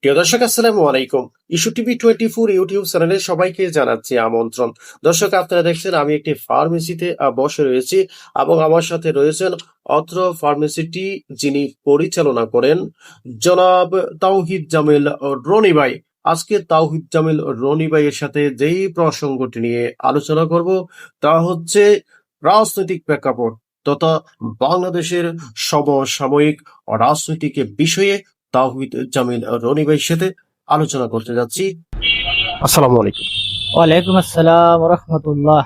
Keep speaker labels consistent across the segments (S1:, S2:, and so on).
S1: প্রিয় দর্শক, আসসালামু আলাইকুম। Issue TV twenty four YouTube চ্যানেলে সবাইকে জানাচ্ছি আমন্ত্রণ। দর্শক, আপনারা দেখছেন, আমি একটি ফার্মেসিতে বসে রয়েছি এবং আমার সাথে রয়েছেন অত্র ফার্মেসিটি যিনি পরিচালনা করেন জনাব তাওহিদ জামিল রনি ভাই। আজকে তাওহিদ জামিল রনি ভাইয়ের সাথে যেই প্রসঙ্গটি নিয়ে আলোচনা করব, তা হচ্ছে রাজনৈতিক প্রেক্ষাপট তথা বাংলাদেশের সমসাময়িক রাজনৈতিক বিষয়ে তাওহিদ জামিল রনি ভাইয়ের সাথে আলোচনা করতে যাচ্ছি। আসসালামু আলাইকুম।
S2: ওয়ালাইকুম আসসালাম রহমতুল্লাহ।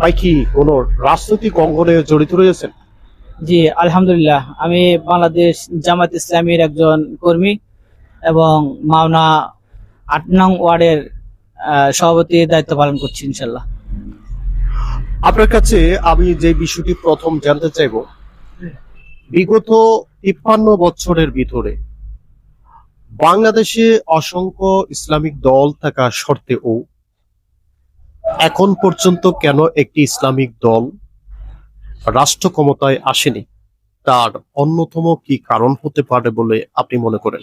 S1: ভাই কি কোন রাজনৈতিক অঙ্গনে জড়িত রয়েছেন?
S2: জি আলহামদুলিল্লাহ। আমি বাংলাদেশ জামাত ইসলামীর একজন কর্মী এবং মাওনা আট নং ওয়ার্ডের সভাপতির দায়িত্ব পালন করছি ইনশাল্লাহ
S1: আপনার কাছে আমি যে বিষয়টি প্রথম জানতে চাইব বিগত তিপ্পান্ন বছরের ভিতরে বাংলাদেশে অসংখ্য ইসলামিক দল থাকা সত্ত্বেও এখন পর্যন্ত কেন একটি ইসলামিক দল রাষ্ট্র ক্ষমতায় আসেনি? তার অন্যতম কি কারণ হতে পারে বলে আপনি মনে করেন?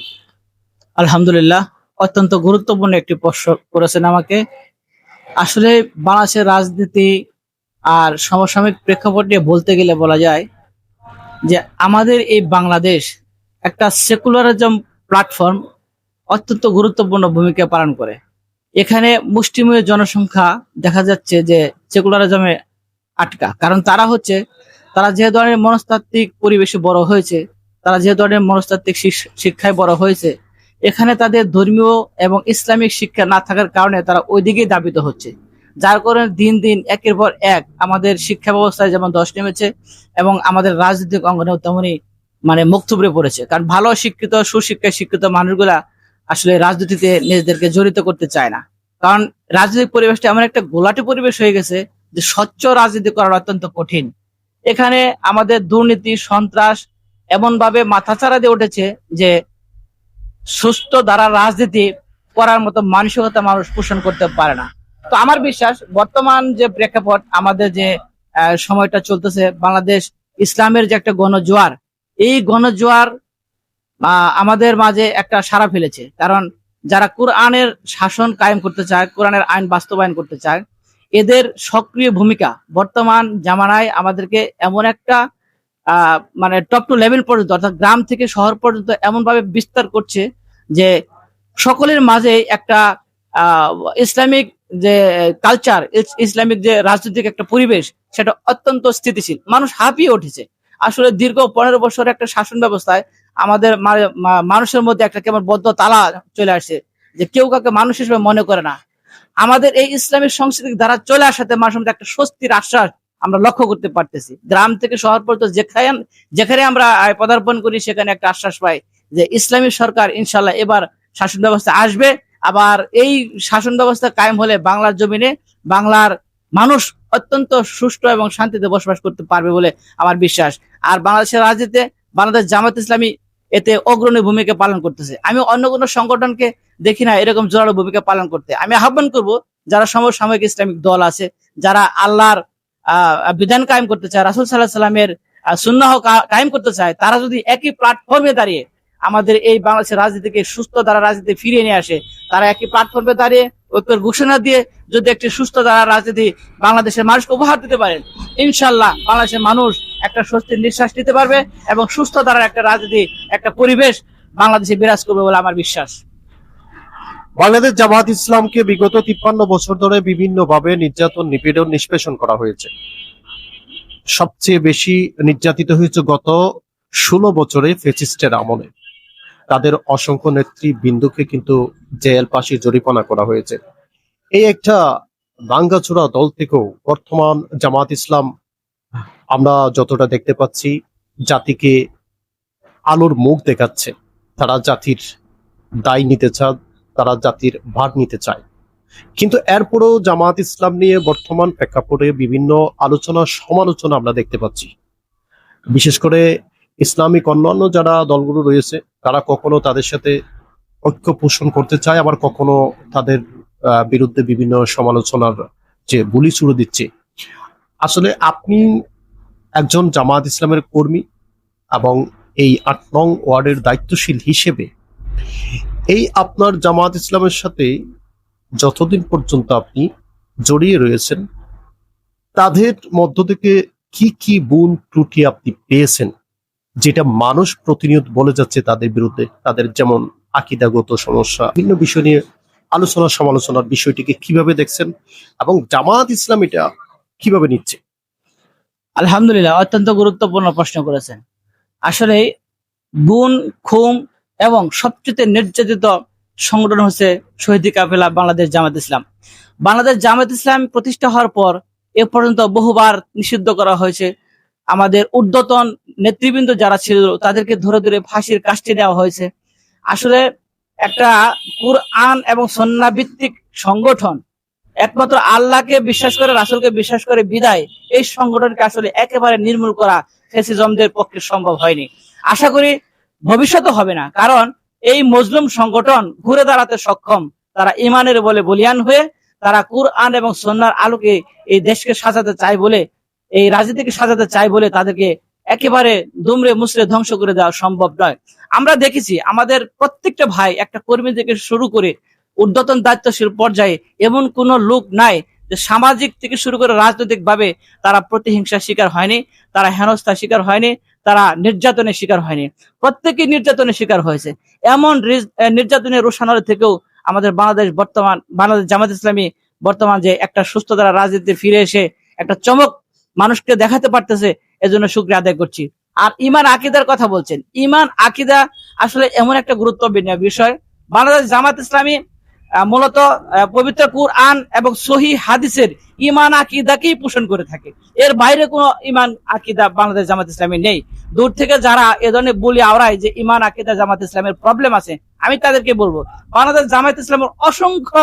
S2: আলহামদুলিল্লাহ, অত্যন্ত গুরুত্বপূর্ণ একটি প্রশ্ন করেছেন আমাকে। আসলে বাংলাদেশের রাজনীতি আর সমসাময়িক প্রেক্ষাপট নিয়ে বলতে গেলে বলা যায় যে আমাদের এই বাংলাদেশ একটা সেকুলারিজম প্ল্যাটফর্ম অত্যন্ত গুরুত্বপূর্ণ ভূমিকা পালন করে। এখানে মুষ্টিমেয় জনসংখ্যা দেখা যাচ্ছে যে সেকুলারিজমে আটকা। কারণ তারা হচ্ছে, তারা যে ধরনের মনস্তাত্ত্বিক পরিবেশে বড় হয়েছে, তারা যে ধরনের মনস্তাত্ত্বিক শিক- শিক্ষায় বড় হয়েছে, এখানে তাদের ধর্মীয় এবং ইসলামিক শিক্ষা না থাকার কারণে তারা ওইদিকেই দাবিত হচ্ছে। যার কারণে দিন দিন একের পর এক আমাদের শিক্ষা ব্যবস্থায় যেমন দশ নেমেছে এবং আমাদের রাজনৈতিক অঙ্গনেও তেমনই মানে মুখ থুবড়ে পড়েছে। কারণ ভালো শিক্ষিত, সুশিক্ষায় শিক্ষিত মানুষগুলা আসলে রাজনীতিতে নিজেদেরকে জড়িত করতে চায় না। কারণ রাজনৈতিক পরিবেশটা এমন একটা গোলাটি পরিবেশ হয়ে গেছে যে স্বচ্ছ রাজনীতি করা অত্যন্ত কঠিন। এখানে আমাদের দুর্নীতি, সন্ত্রাস এমন ভাবে মাথাচাড়া দিয়ে উঠেছে যে সুস্থ দ্বারা রাজনীতি করার মতো মানসিকতা মানুষ পোষণ করতে পারে না। তো আমার বিশ্বাস, বর্তমান যে প্রেক্ষাপট, আমাদের যে সময়টা চলতেছে, বাংলাদেশ ইসলামের যে একটা গণজোয়ার, এই গণজোয়ার আমাদের মাঝে একটা সারা ফেলেছে। কারণ যারা কোরআনের শাসন কায়েম করতে চায়, কোরআনের আইন বাস্তবায়ন করতে চায়, এদের সক্রিয় ভূমিকা বর্তমান জামানায় আমাদেরকে এমন একটা মানে টপ টু লেভেল পর্যন্ত, অর্থাৎ গ্রাম থেকে শহর পর্যন্ত এমন ভাবে বিস্তার করছে যে সকলের মাঝে একটা ইসলামিক যে কালচার ইসলামিক যে রাজনৈতিক একটা পরিবেশ, সেটা অত্যন্ত স্থিতিশীল। মানুষ হাঁপিয়ে উঠেছে। আসলে দীর্ঘ পনেরো বছর একটা শাসন ব্যবস্থায় আমাদের মানুষের মধ্যে একটা কেমন বদ্ধ তালা চলে আসছে যে কেউ কাউকে মানুষ হিসেবে মনে করে না। আমাদের এই ইসলামিক সংস্কৃতির দ্বারা চলে আসাতে মানুষের মধ্যে একটা স্বস্তির আশ্বাস আমরা লক্ষ্য করতে পারতেছি। গ্রাম থেকে শহর পর্যন্ত যেখানে যেখানে আমরা পদার্পণ করি, সেখানে একটা আশ্বাস পাই যে ইসলামী সরকার ইনশাল্লাহ এবার শাসন ব্যবস্থা আসবে। আবার এই শাসন ব্যবস্থা কায়েম হলে বাংলার জমিনে বাংলার মানুষ অত্যন্ত সুষ্ঠু এবং শান্তিতে বসবাস করতে পারবে বলে আমার বিশ্বাস। আর বাংলাদেশের রাজনীতিতে বাংলাদেশ জামাত ইসলামী এতে অগ্রণী ভূমিকা পালন করতেছে। আমি অন্য কোনো সংগঠনকে দেখি না এরকম জোরালো ভূমিকা পালন করতে। আমি আহ্বান করব যারা সমসাময়িক ইসলামিক দল আছে, যারা আল্লাহর বিধান কায়েম করতে চায়, রাসুল সাল্লাহ সাল্লামের সুন্নাহ কায়েম করতে চায়, তারা যদি একই প্ল্যাটফর্মে দাঁড়িয়ে আমাদের এই বাংলাদেশের রাজনীতিকে সুস্থ দ্বারা রাজনীতি ফিরিয়ে নিয়ে আসে। তারা একই প্ল্যাটফর্মে দাঁড়িয়ে ঐক্যের ঘোষণা দিয়ে যদি একটি সুস্থ দ্বারা রাজনীতি বাংলাদেশের মানুষকে উপহার দিতে পারেন, ইনশাল্লাহ বাংলাদেশের মানুষ একটা স্বস্তির নিঃশ্বাস নিতে পারবে এবং সুস্থ দ্বারা একটা রাজনীতি, একটা পরিবেশ বাংলাদেশে বিরাজ করবে বলে আমার বিশ্বাস।
S1: বাংলাদেশ জামাত ইসলামকে বিগত তিপ্পান্ন বছর ধরে বিভিন্নভাবে নির্যাতন, নিপীড়ন, নিষ্পেষণ করা হয়েছে। সবচেয়ে বেশি নির্যাতিত হয়েছে গত ষোলো বছরে ফেসিস্টের আমলে। তাদের অসংখ্য নেতৃবৃন্দকে কিন্তু জেল পাশে জরিমানা করা হয়েছে। এই একটা ভাঙ্গাচোরা দল থেকেও বর্তমান জামাত ইসলাম আমরা যতটা দেখতে পাচ্ছি, জাতিকে আলোর মুখ দেখাচ্ছে। তারা জাতির দায় নিতে চায়, তারা জাতির ভার নিতে চায়। কিন্তু এরপরেও জামাত ইসলাম নিয়ে বর্তমান প্রেক্ষাপটে বিভিন্ন আলোচনা সমালোচনা আমরা দেখতে পাচ্ছি। বিশেষ করে ইসলামিক অন্যান্য যারা দলগুলো রয়েছে, তারা কখনো তাদের সাথে ঐক্য পোষণ করতে চায়, আবার কখনো তাদের বিরুদ্ধে বিভিন্ন সমালোচনার যে বুলি ছুড়ে দিচ্ছে। আসলে আপনি একজন জামাত ইসলামের কর্মী এবং এই আট নং ওয়ার্ডের দায়িত্বশীল হিসেবে এই আপনার জামাত ইসলামের সাথে যতদিন পর্যন্ত আপনি জড়িয়ে রয়েছেন, তাদের মধ্য থেকে কি কি গুণ ত্রুটি আপনি পেয়েছেন? যেটা মানুষ প্রতিনিয়ত বলে যাচ্ছে তাদের বিরুদ্ধে, তাদের যেমন আকিদাগত সমস্যা, বিভিন্ন বিষয় নিয়ে আলোচনা সমালোচনার বিষয়টিকে কীভাবে দেখছেন এবং জামাত ইসলাম এটা কীভাবে নিচ্ছে?
S2: আলহামদুলিল্লাহ, অত্যন্ত গুরুত্বপূর্ণ প্রশ্ন করেছেন। আসলে গুণ খুম এবং সবচেয়ে নির্যাতিত সংগঠন হচ্ছে শহীদ কাফেলা বাংলাদেশ জামাত ইসলাম। বাংলাদেশ জামাত ইসলাম প্রতিষ্ঠা হওয়ার পর এ পর্যন্ত বহুবার নিষিদ্ধ করা হয়েছে। আমাদের ঊর্ধ্বতন নেতৃবৃন্দ যারা ছিল, তাদেরকে ধরে ধরে ফাঁসির কাস্টে দেওয়া হয়েছে। আসলে একটা কুরআন এবং সন্না ভিত্তিক সংগঠন, একমাত্র আল্লাহকে বিশ্বাস করে, রাসুলকে বিশ্বাস করে বিদায়, এই সংগঠনকে আসলে একেবারে নির্মূল করা ফেসিজমদের পক্ষে সম্ভব হয়নি। আশা করি ভবিষ্যতে হবে না, কারণ এই মজলুম সংগঠন ঘুরে দাঁড়াতে সক্ষম। তারা ইমানের বলে বলিয়ান হয়ে, তারা কুরআন এবং সন্ন্যার আলোকে এই দেশকে সাজাতে চায় বলে এই রাজনীতিকে সাজাতে চায় বলে তাদেরকে একেবারে দুমড়ে মুসড়ে ধ্বংস করে দেওয়া সম্ভব নয়। আমরা দেখেছি আমাদের প্রত্যেকটা ভাই একটা কর্মী থেকে শুরু করে ঊর্ধ্বতন দায়িত্বশীল পর্যায়ে এমন কোন লোক নাই যে সামাজিক থেকে শুরু করে রাজনৈতিক ভাবে তারা প্রতিহিংসার শিকার হয়নি, তারা হেনস্থার শিকার হয়নি, তারা নির্যাতনের শিকার হয়নি। প্রত্যেকে নির্যাতনের শিকার হয়েছে। এমন নির্যাতনের রোশানল থেকেও আমাদের বাংলাদেশ বর্তমান, বাংলাদেশ জামাত ইসলামী বর্তমান যে একটা সুস্থ দ্বারা রাজনীতি ফিরে এসে একটা চমক মানুষকে দেখাতে পারতেছে, এজন্য শুক্রিয়া আদায় করছি। আর ইমান আকিদার কথা বলছেন। ইমান আকিদা আসলে এমন একটা গুরুত্বপূর্ণ বিষয়। বাংলাদেশ জামাত ইসলামী মূলত পবিত্র কুরআন এবং সহি হাদিসের ইমান আকিদাকেই পোষণ করে থাকে। এর বাইরে কোনো ইমান আকিদা বাংলাদেশ জামাত ইসলামী নেই। দূর থেকে যারা এ ধরনের বলি আওড়ায় যে ইমান আকিদা জামাত ইসলামের প্রবলেম আছে, আমি তাদেরকে বলব। বাংলাদেশ জামাত ইসলামের অসংখ্য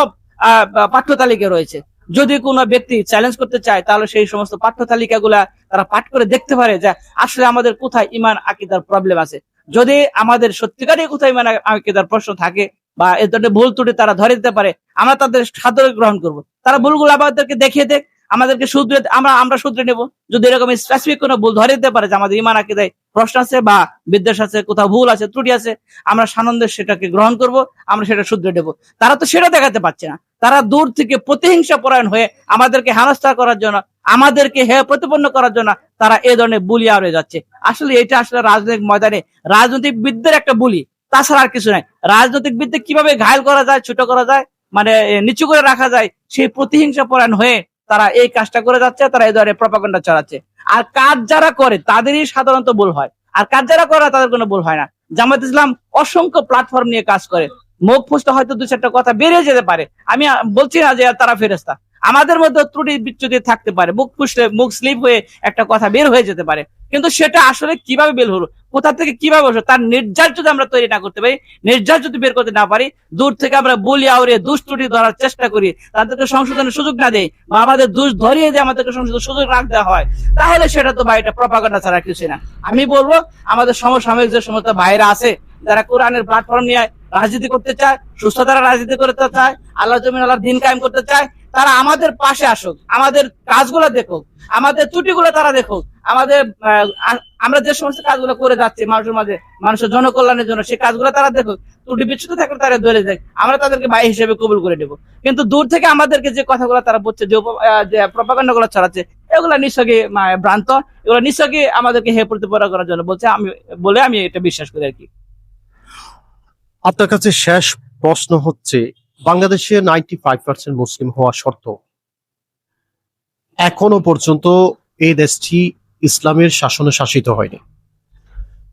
S2: পাঠ্য তালিকা রয়েছে। যদি কোনো ব্যক্তি চ্যালেঞ্জ করতে চায়, তাহলে সেই সমস্ত পাঠ্য তালিকাগুলা তারা পাঠ করে দেখতে পারে যে, আসলে আমাদের কোথায় ইমান আকিদার প্রবলেম আছে। যদি আমাদের সত্যিকারই কোথায় ইমান আকিদার প্রশ্ন থাকে বা এ ধরনের ভুল ত্রুটি তারা ধরে দিতে পারে, আমরা তাদের সাদরে গ্রহণ করব। তারা ভুলগুলো আমাদেরকে দেখিয়ে দেখ আমাদেরকে শুধরে আমরা আমরা শুধরে নেব। যদি এরকম স্পেসিফিক কোনো ভুল ধরে দিতে পারে যে, আমাদের ইমান আকিদায় প্রশ্ন আছে বা বিদ্বেষ আছে, কোথাও ভুল আছে, ত্রুটি আছে, আমরা সানন্দে সেটাকে গ্রহণ করব, আমরা সেটা শুধরে নেব। তারা তো সেটা দেখাতে পারছে না। তারা দূর থেকে প্রতিহিংসা পরায়ণ হয়ে আমাদেরকে হেনস্থা করার জন্য, আমাদেরকে হে প্রতিপন্ন করার জন্য তারা এ ধরনের বুলি আড়ে যাচ্ছে। আসলে এটা আসলে রাজনৈতিক ময়দানে রাজনৈতিক বিদ্যের একটা বুলি। তাছাড়া আর কিছু নাই। রাজনৈতিক বিদ্যে কীভাবে ঘায়ল করা যায়, ছোট করা যায় মানে নিচু করে রাখা যায়, সেই প্রতিহিংসা পরায়ণ হয়ে তারা এই কাজটা করে যাচ্ছে, তারা এই ধরনের প্রপাগন্ডা চালাচ্ছে। আর কাজ যারা করে, তাদেরই সাধারণত ভুল হয়। আর কাজ যারা করে, তাদের কোনো ভুল হয় না। জামাত ইসলাম অসংখ্য প্ল্যাটফর্ম নিয়ে কাজ করে। মুখ ফুসতে হয়তো দু চারটা কথা বেরিয়ে যেতে পারে। আমি বলছি না যে তারা ফেরেস্তা আমাদের মধ্যে ত্রুটি বিচ্যুতি থাকতে পারে, মুখ ফুসলে মুখ স্লিপ হয়ে একটা কথা বের হয়ে যেতে পারে। কিন্তু সেটা আসলে কীভাবে বের হলো, কোথা থেকে কীভাবে হলো তার নির্যাস যদি আমরা তৈরি না করতে পারি, নির্যাস যদি বের করতে না পারি, দূর থেকে আমরা বলি আউরে ত্রুটি ধরার চেষ্টা করি, তাদেরকে সংশোধনের সুযোগ না দেয় বা আমাদের দোষ ধরিয়ে দিয়ে আমাদেরকে সংশোধনের সুযোগ রাখ দেওয়া হয়, তাহলে সেটা তো ভাই, এটা প্রপাগন্ডা ছাড়া কিছু না। আমি বলব, আমাদের সমসাময়িক যে সমস্ত ভাইরা আছে, যারা কোরআনের প্ল্যাটফর্ম নিয়ে রাজনীতি করতে চায় সুস্থ তারা রাজনীতি করতে চায়, আল্লাহ জমিন আল্লাহ দিন কায়েম করতে চায় তারা আমাদের পাশে আসুক আমাদের কাজগুলো দেখুক আমাদের ত্রুটিগুলো তারা দেখুক আমাদের আমরা যে সমস্ত কাজগুলো করে যাচ্ছি মানুষের মাঝে মানুষের জনকল্যাণের জন্য সেই কাজগুলো তারা দেখুক ত্রুটি বিচ্ছুত থাকলে তারা ধরে দেখ আমরা তাদেরকে ভাই হিসেবে কবুল করে দেবো কিন্তু দূর থেকে আমাদেরকে যে কথাগুলো তারা বলছে যে উপ- আহ, যে প্রপাগান্ডা গুলো ছড়াচ্ছে এগুলো নিশ্চয়ই ভ্রান্ত এগুলো নিশ্চয়ই আমাদেরকে হে প্রতিপরা করার জন্য বলছে আমি বলে আমি এটা বিশ্বাস করি আর কি।
S1: আপনার কাছে শেষ প্রশ্ন হচ্ছে বাংলাদেশে নাইনটি ফাইভ পার্সেন্ট মুসলিম হওয়া সত্ত্বেও এখনও পর্যন্ত এই দেশটি ইসলামের শাসনে শাসিত হয়নি।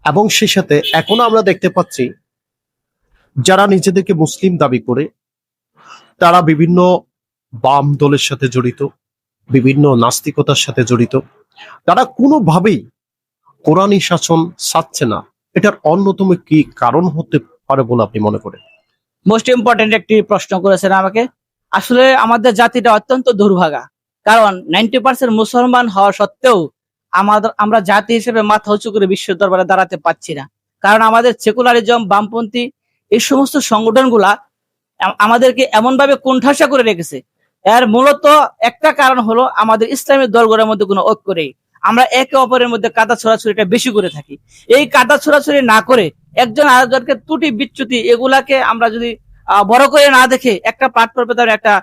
S1: এবং সে সাথে এখনও আমরা দেখতে পাচ্ছি যারা নিজেদেরকে মুসলিম দাবি করে, তারা বিভিন্ন বাম দলের সাথে জড়িত, বিভিন্ন নাস্তিকতার সাথে জড়িত। তারা কোনোভাবেই কোরআনী শাসন চাচ্ছে না। এটার অন্যতম কি কারণ হতে পারে বলে আপনি মনে করেন?
S2: মোস্ট ইম্পর্টেন্ট একটি প্রশ্ন করেছেন আমাকে। আসলে আমাদের জাতিটা অত্যন্ত দুর্ভাগা। কারণ নাইনটি পার্সেন্ট মুসলমান হওয়া সত্ত্বেও আমাদের আমরা জাতি হিসেবে মাথা উঁচু করে বিশ্ব দরবারে দাঁড়াতে পারছি না। কারণ আমাদের সেকুলারিজম বামপন্থী এই সমস্ত সংগঠনগুলা আম- আমাদেরকে এমন ভাবে কোণঠাসা করে রেখেছে। এর মূলত একটা কারণ হলো আমাদের ইসলামের দলগুলোর মধ্যে কোনো ঐক্য নেই। আমরা একে অপরের মধ্যে কাদা ছোড়াছুড়িটা বেশি করে থাকি। এই কাদা ছোড়াছুড়ি না করে একজন আরেকজনকে ত্রুটি, বিচ্যুতি এগুলাকে আমরা যদি বড় করে না দেখে একটা প্ল্যাটফর্মে তার একটা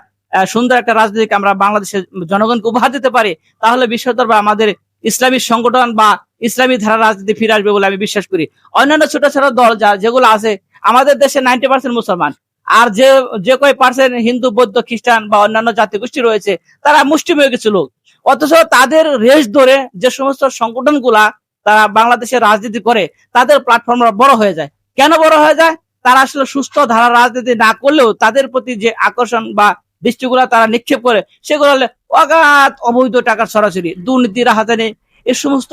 S2: সুন্দর একটা রাজনীতিকে আমরা বাংলাদেশের জনগণকে উপহার দিতে পারি, তাহলে বিশ্ব দরবার আমাদের ইসলামী সংগঠন বা ইসলামী ধারা রাজনীতি ফিরে আসবে বলে আমি বিশ্বাস করি। অন্যান্য ছোট ছোট দল যা, যেগুলো আছে, আমাদের দেশে নাইনটি পার্সেন্ট মুসলমান। আর যে যে কয় পার্সেন্ট হিন্দু, বৌদ্ধ, খ্রিস্টান বা অন্যান্য জাতিগোষ্ঠী রয়েছে, তারা মুষ্টিমেয় কিছু লোক। অথচ তাদের রেশ ধরে যে সমস্ত সংগঠনগুলা তারা বাংলাদেশে রাজনীতি করে, তাদের প্ল্যাটফর্ম বড় হয়ে যায়। কেন বড় হয়ে যায়? তারা আসলে সুস্থ ধারা রাজনীতি না করলেও তাদের প্রতি যে আকর্ষণ বা দৃষ্টিগুলা তারা নিক্ষেপ করে, সেগুলো হলে অগাধ অবৈধ টাকার সরাসরি দুর্নীতির দুর্নীতি রাহাজানি এ সমস্ত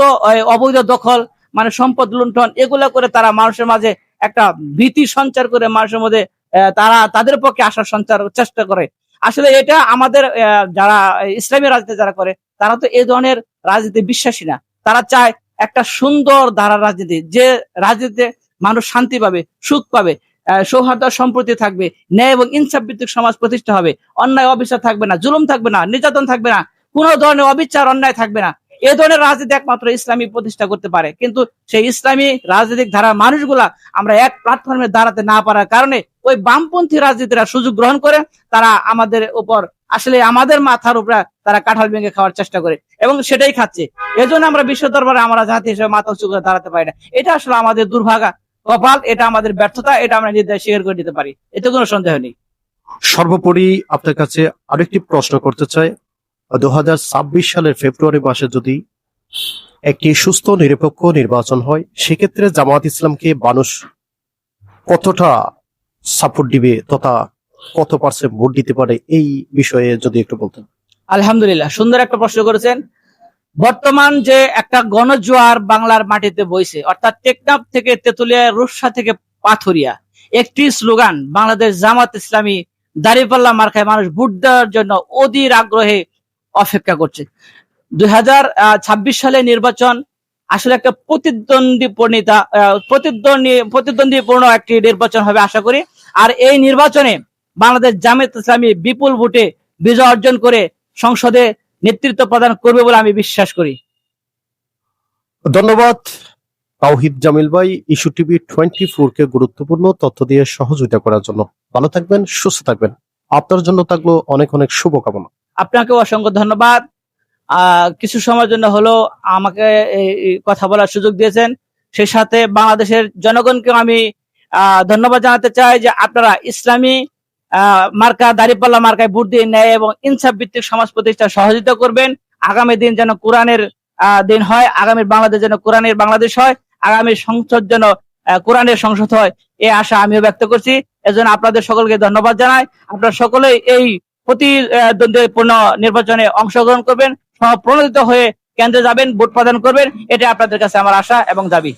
S2: অবৈধ দখল মানে সম্পদ লুণ্ঠন, এগুলা করে তারা মানুষের মাঝে একটা ভীতি সঞ্চার করে মানুষের মধ্যে তারা তাদের পক্ষে আসার সঞ্চার চেষ্টা করে। আসলে এটা আমাদের যারা ইসলামী রাজনীতি যারা করে তারা তো এই ধরনের রাজনীতি বিশ্বাসী না। তারা চায় একটা সুন্দর ধারা রাজনীতি যে রাজনীতিতে মানুষ শান্তি পাবে সুখ পাবে আহ, সৌহার্দ্য সম্প্রতি থাকবে ন্যায় এবং ইনসাফ ভিত্তিক সমাজ প্রতিষ্ঠা হবে। অন্যায় অবিচার থাকবে না জুলুম থাকবে না নির্যাতন থাকবে না কোনো ধরনের অবিচার অন্যায় থাকবে না। এই ধরনের রাজনীতি একমাত্র ইসলামী প্রতিষ্ঠা করতে পারে। কিন্তু সেই ইসলামী রাজনৈতিক ধারার মানুষগুলা আমরা এক প্ল্যাটফর্মে দাঁড়াতে না পারার কারণে ওই বামপন্থী রাজনীতিরা সুযোগ গ্রহণ করে, তারা আমাদের উপর আসলে আমাদের মাথার উপরে তারা কাঁঠাল ভেঙে খাওয়ার চেষ্টা করে এবং সেটাই খাচ্ছে। এজন্য আমরা বিশ্ব দরবারে আমরা জাতি হিসেবে মাথা উঁচু করে দাঁড়াতে পারি না। এটা আসলে আমাদের দুর্ভাগা কপাল, এটা আমাদের ব্যর্থতা, এটা আমরা নিজেদের স্বীকার করে নিতে পারি। এতে কোনো সন্দেহ নেই।
S1: সর্বোপরি আপনার কাছে আরেকটি প্রশ্ন করতে চাই। দু হাজার ছাব্বিশ সালের ফেব্রুয়ারি মাসে যদি একটি সুস্থ, নিরপেক্ষ নির্বাচন হয়, সেক্ষেত্রে জামাত ইসলামকে মানুষ কতটা সাপোর্ট দিবে তথা কত পার্সেন্ট ভোট দিতে পারে, এই বিষয়ে যদি একটু বলতেন।
S2: আলহামদুলিল্লাহ, সুন্দর একটা প্রশ্ন করেছেন। বর্তমান যে একটা গণজোয়ার বাংলার মাটিতে বইছে, অর্থাৎ টেকনাফ থেকে তেতুলিয়া রুসা থেকে পাথরিয়া, একটি স্লোগান, বাংলাদেশ জামাত ইসলামী দাঁড়িপাল্লা মার্কায় মানুষ ভোট দেওয়ার জন্য অধীর আগ্রহে অপেক্ষা করছে। দুই সালে নির্বাচন আসলে একটা প্রতিদ্বন্দ্বী পূর্ণিতা প্রতিদ্বন্দ্বী, প্রতিদ্বন্দ্বীপূর্ণ একটি নির্বাচন হবে আশা করি। আর এই নির্বাচনে বাংলাদেশ জামাত ইসলামী বিপুল ভোটে বিজয় অর্জন করে সংসদে নেতৃত্ব প্রদান করবে বলে আমি বিশ্বাস করি।
S1: ধন্যবাদ। তাওহিদ জামিল ভাই, ইস্যু টিভি টোয়েন্টি ফোর কে গুরুত্বপূর্ণ তথ্য দিয়ে সহযোগিতা করার জন্য। ভালো থাকবেন, সুস্থ থাকবেন। আপনার জন্য থাকল অনেক অনেক শুভকামনা।
S2: আপনাকে অসংখ্য ধন্যবাদ। কিছু সময়ের জন্য হলো আমাকে কথা বলার সুযোগ দিয়েছেন। সেই সাথে বাংলাদেশের জনগণকে আমি ধন্যবাদ জানাতে চাই যে আপনারা ইসলামী মার্কা, দাঁড়িপাল্লা মার্কায় ভোট দিয়ে ন্যায় এবং ইনসাফ ভিত্তিক সমাজ প্রতিষ্ঠা সহযোগিতা করবেন। আগামী দিন যেন কোরআনের দিন হয়, আগামী বাংলাদেশ যেন কোরআনের বাংলাদেশ হয়, আগামী সংসদ যেন কোরআনের সংসদ হয় এই আশা আমিও ব্যক্ত করছি। এজন্য আপনাদের সকলকে ধন্যবাদ জানাই। আপনারা সকলেই এই প্রতিদ্বন্দ্বীপূর্ণ নির্বাচনে অংশগ্রহণ করবেন প্রণোদিত হয়ে কেন্দ্রে যাবেন, ভোট প্রদান করবেন এটা আপনাদের কাছে আমার আশা এবং দাবি।